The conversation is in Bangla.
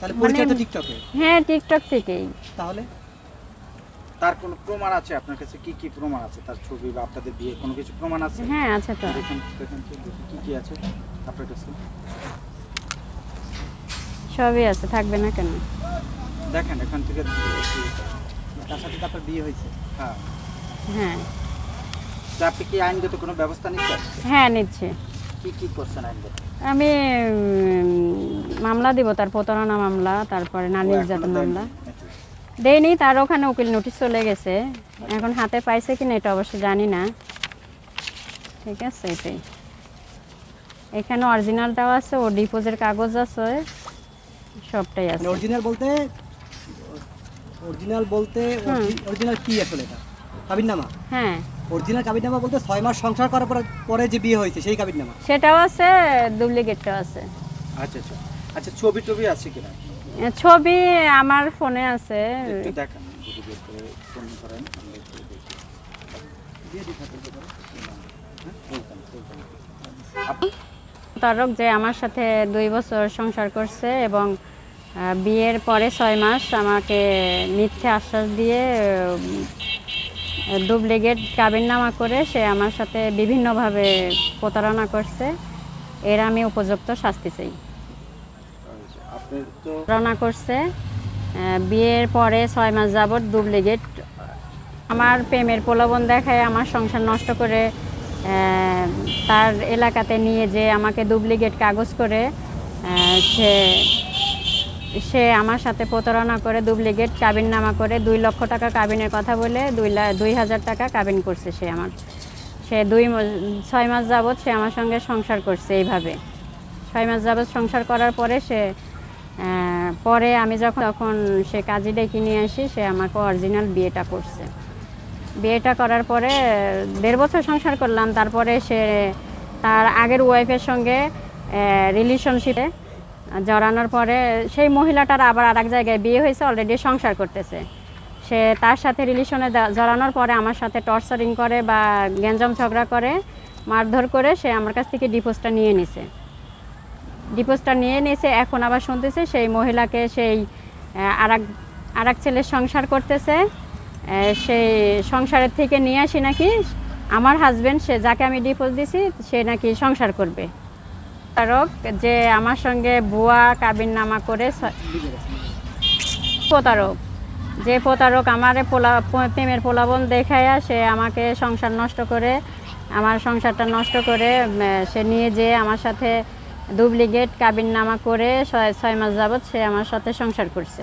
তাহলে পরিচয় তো মানে- টিকটকে? হ্যাঁ টিকটক থেকেই। তাহলে? তার কোনো প্রমাণ আছে আপনার কাছে? কি কি প্রমাণ আছে? তার ছবি বা আপনাদের বিয়ে কোনো কিছু প্রমাণ আছে? হ্যাঁ আছে তো। দেখুন দেখুন কি কি আছে আপনার কাছে? সবই আছে থাকবে না কেন? দেখেন এখান থেকে তার সাথে তো আপনার বিয়ে হয়েছে। হ্যাঁ। হ্যাঁ। তো আপনি কি আইনগত কোনো ব্যবস্থা নিচ্ছেন? হ্যাঁ নিচ্ছে। কি কি করছেন আইনগত? আমি মামলা দিব তার প্রতারণা মামলা তারপরে নারী নির্যাতন মামলা। দেয়নি তার ওখানে উকিল নোটিশ চলে গেছে। এখন হাতে পাইছে কিনা এটা অবশ্য জানি না। ঠিক আছে এটাই। এখানে অরিজিনালটাও আছে ও ডিপোজের কাগজ আছে সবটাই আছে। মানে অরিজিনাল বলতে অরিজিনাল বলতে অরিজিনাল কি আসলে এটা? কাবিননামা? হ্যাঁ। অরিজিনাল কাবিননামা বলতে ছয় মাস সংসার করার পরে পরে যে বিয়ে হয়েছে সেই কাবিননামা? সেটাও আছে ডুপ্লিকেটটাও আছে। আচ্ছা আচ্ছা। আচ্ছা ছবি টবি আছে কিনা? ছবি আমার ফোনে আছে। একটু দেখান যদি বের করে ফোন করেন আমরা একটু দেখি। দিয়ে তারক যে আমার সাথে দুই বছর সংসার করছে এবং বিয়ের পরে ছয় মাস আমাকে মিথ্যে আশ্বাস দিয়ে ডুপ্লিকেট কাবিননামা করে সে আমার সাথে বিভিন্নভাবে প্রতারণা করছে। এর আমি উপযুক্ত শাস্তি চাই। প্রতারণা করছে। বিয়ের পরে ছয় মাস যাবৎ ডুপ্লিকেট। আমার প্রেমের প্রলোভন দেখায়, আমার সংসার নষ্ট করে তার এলাকাতে নিয়ে যে আমাকে ডুপ্লিকেট কাগজ করে সে সে আমার সাথে প্রতারণা করে ডুপ্লিকেট কাবিন নামা করে দুই লক্ষ টাকা কাবিনের কথা বলে দুই দুই হাজার টাকা কাবিন করছে সে আমার। সে দুই ছয় মাস যাবৎ সে আমার সঙ্গে সংসার করছে এইভাবে। ছয় মাস যাবৎ সংসার করার পরে সে পরে আমি যখন, তখন সে কাজী ডেকে নিয়ে আসি, সে আমাকে অরিজিনাল বিয়েটা করছে। বিয়েটা করার পরে দেড় বছর সংসার করলাম, তারপরে সে তার আগের ওয়াইফের সঙ্গে রিলেশনশিপে জড়ানোর পরে সেই মহিলাটার আবার আর এক জায়গায় বিয়ে হয়েছে অলরেডি সংসার করতেছে। সে তার সাথে রিলেশনে জড়ানোর পরে আমার সাথে টর্চারিং করে বা গ্যাঞ্জাম ঝগড়া করে, মারধর করে সে আমার কাছ থেকে ডিপোজটা নিয়ে নিছে। ডিপোজটা নিয়ে নিয়েছে এখন আবার শুনতেছে সেই মহিলাকে সেই আর এক ছেলের সংসার করতেছে। সেই সংসারের থেকে নিয়ে আসি নাকি আমার হাজব্যান্ড সে যাকে আমি ডিপোজ দিছি, সে নাকি সংসার করবে। প্রতারক যে আমার সঙ্গে ভুয়া কাবিন নামা করে প্রতারক। যে প্রতারক আমার পোলা, প্রেমের পোলাবন দেখাইয়া সে আমাকে সংসার নষ্ট করে, আমার সংসারটা নষ্ট করে সে নিয়ে যেয়ে আমার সাথে ডুপ্লিকেট কাবিন নামা করে ছয় মাস যাবৎ সে আমার সাথে সংসার করছে।